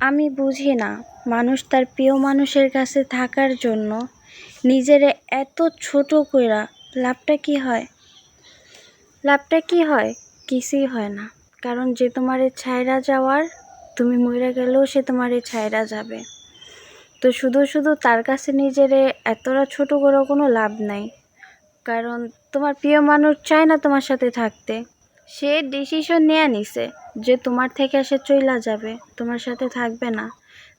আমি বুঝি না, মানুষ তার প্রিয় মানুষের কাছে থাকার জন্য নিজের এত ছোট কইরা লাভটা কি হয়? লাভটা কি হয়? কিছুই হয় না। কারণ যে তোমারে ছায়রা যাওয়ার, তুমি মইরা গেলেও সে তোমারে ছায়রা যাবে। তো শুধু শুধু তার কাছে নিজেরে এতটা ছোট করে কোনো লাভ নাই। কারণ তোমার প্রিয় মানুষ চায় না তোমার সাথে থাকতে। সে ডিসিশন নেওয়া নিছে যে তোমার থেকে সে চইলা যাবে, তোমার সাথে থাকবে না।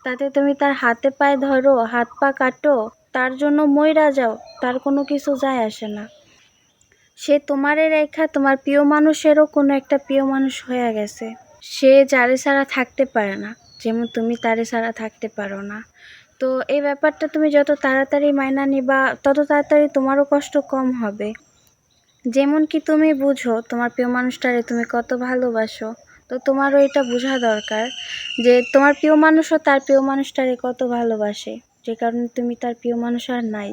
তাতে তুমি তার হাতে পায়ে ধরো, হাত পা কাটো, তার জন্য মইরা যাও, তার কোনো কিছু যায় আসে না। সে তোমারে রেখা তোমার প্রিয় মানুষেরও কোনো একটা প্রিয় মানুষ হয়ে গেছে। সে যারে ছাড়া থাকতে পারে না, যেমন তুমি তারে ছাড়া থাকতে পারো না। তো এই ব্যাপারটা তুমি যত তাড়াতাড়ি মাইনা নিবা, তত তাড়াতাড়ি তোমারও কষ্ট কম হবে। যেমন কি তুমি বুঝো, তোমার প্রিয় মানুষটারে তুমি কত ভালোবাসো, তো তোমারও এটা বোঝা দরকার যে তোমার প্রিয় মানুষও তার প্রিয় মানুষটারে কত ভালোবাসে, যে কারণে তুমি তার প্রিয় মানুষ আর নাই।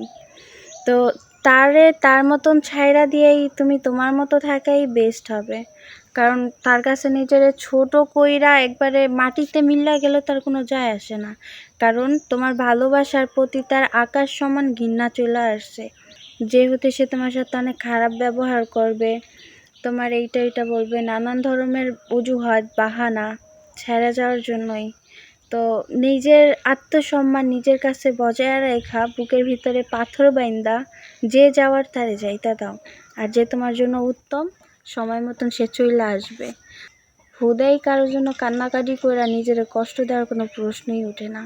তো তারে তার মতন ছাইরা দিয়েই তুমি তোমার মতো থাকাই বেস্ট হবে। কারণ তার কাছে নিজের ছোট কইরা একবারে মাটিতে মিল্লা গেলে তার কোনো যায় আসে না। কারণ তোমার ভালোবাসার প্রতি তার আকাশ সমান ঘৃণা চলে আসছে যেহেতু সে তোমার সাথে অনেক খারাপ ব্যবহার করবে, তোমার এইটা এইটা বলবে, নানান ধরনের অজুহাত, বাহানা ছেড়ে যাওয়ার জন্যই। তো নিজের আত্মসম্মান নিজের কাছে বজায় রেখা, বুকের ভিতরে পাথর বাইন্দা, যে যাওয়ার তারে যাইতা দাও। আর যে তোমার জন্য উত্তম, সময় মতন সে চলে আসবে। হুদাই কারোর জন্য কান্নাকাটি করে নিজের কষ্ট দেওয়ার কোনো প্রশ্নই ওঠে না।